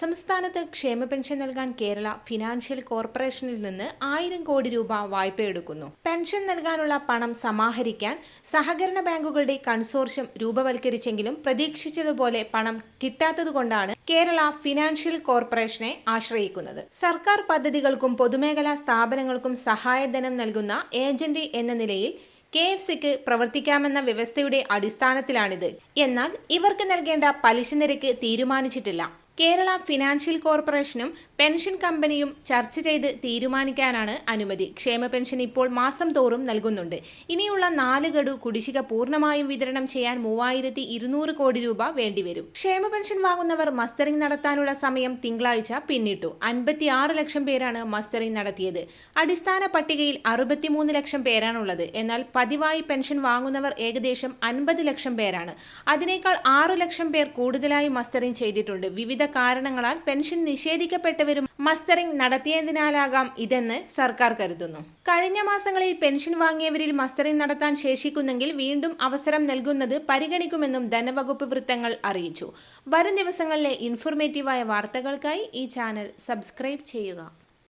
സംസ്ഥാനത്ത് ക്ഷേമ പെൻഷൻ നൽകാൻ കേരള ഫിനാൻഷ്യൽ കോർപ്പറേഷനിൽ നിന്ന് ആയിരം കോടി രൂപ വായ്പയെടുക്കുന്നു പെൻഷൻ നൽകാനുള്ള പണം സമാഹരിക്കാൻ സഹകരണ ബാങ്കുകളുടെ കൺസോർഷ്യം രൂപവൽക്കരിച്ചെങ്കിലും പ്രതീക്ഷിച്ചതുപോലെ പണം കിട്ടാത്തതുകൊണ്ടാണ് കേരള ഫിനാൻഷ്യൽ കോർപ്പറേഷനെ ആശ്രയിക്കുന്നത്. സർക്കാർ പദ്ധതികൾക്കും പൊതുമേഖലാ സ്ഥാപനങ്ങൾക്കും സഹായധനം നൽകുന്ന ഏജന്റ് എന്ന നിലയിൽ കെ എഫ് സിക്ക് പ്രവർത്തിക്കാമെന്ന വ്യവസ്ഥയുടെ അടിസ്ഥാനത്തിലാണിത്. എന്നാൽ ഇവർക്ക് നൽകേണ്ട പലിശ നിരക്ക് തീരുമാനിച്ചിട്ടില്ല. കേരള ഫിനാൻഷ്യൽ കോർപ്പറേഷനും പെൻഷൻ കമ്പനിയും ചർച്ച ചെയ്ത് തീരുമാനിക്കാനാണ് അനുമതി. ക്ഷേമ പെൻഷൻ ഇപ്പോൾ മാസം തോറും നൽകുന്നുണ്ട്. ഇനിയുള്ള നാല് ഗഡു കുടിശ്ശിക പൂർണമായും വിതരണം ചെയ്യാൻ മൂവായിരത്തി ഇരുന്നൂറ് കോടി രൂപ വേണ്ടിവരും. ക്ഷേമ പെൻഷൻ വാങ്ങുന്നവർ മസ്റ്ററിംഗ് നടത്താനുള്ള സമയം തിങ്കളാഴ്ച പിന്നിട്ടു. അൻപത്തിയാറ് ലക്ഷം പേരാണ് മസ്റ്ററിംഗ് നടത്തിയത്. അടിസ്ഥാന പട്ടികയിൽ അറുപത്തിമൂന്ന് ലക്ഷം പേരാണുള്ളത്. എന്നാൽ പതിവായി പെൻഷൻ വാങ്ങുന്നവർ ഏകദേശം അൻപത് ലക്ഷം പേരാണ്. അതിനേക്കാൾ ആറ് ലക്ഷം പേർ കൂടുതലായി മസ്റ്ററിംഗ് ചെയ്തിട്ടുണ്ട്. വിവിധ കാരണങ്ങളാൽ പെൻഷൻ നിഷേധിക്കപ്പെട്ടവരും മസ്റ്ററിംഗ് നടത്തിയതിനാലാകാം ഇതെന്ന് സർക്കാർ കരുതുന്നു. കഴിഞ്ഞ മാസങ്ങളിൽ പെൻഷൻ വാങ്ങിയവരിൽ മസ്റ്ററിംഗ് നടത്താൻ ശേഷിക്കുന്നെങ്കിൽ വീണ്ടും അവസരം നൽകുന്നത് പരിഗണിക്കുമെന്നും ധനവകുപ്പ് വൃത്തങ്ങൾ അറിയിച്ചു. വരും ദിവസങ്ങളിലെ ഇൻഫോർമേറ്റീവായ വാർത്തകൾക്കായി ഈ ചാനൽ സബ്സ്ക്രൈബ് ചെയ്യുക.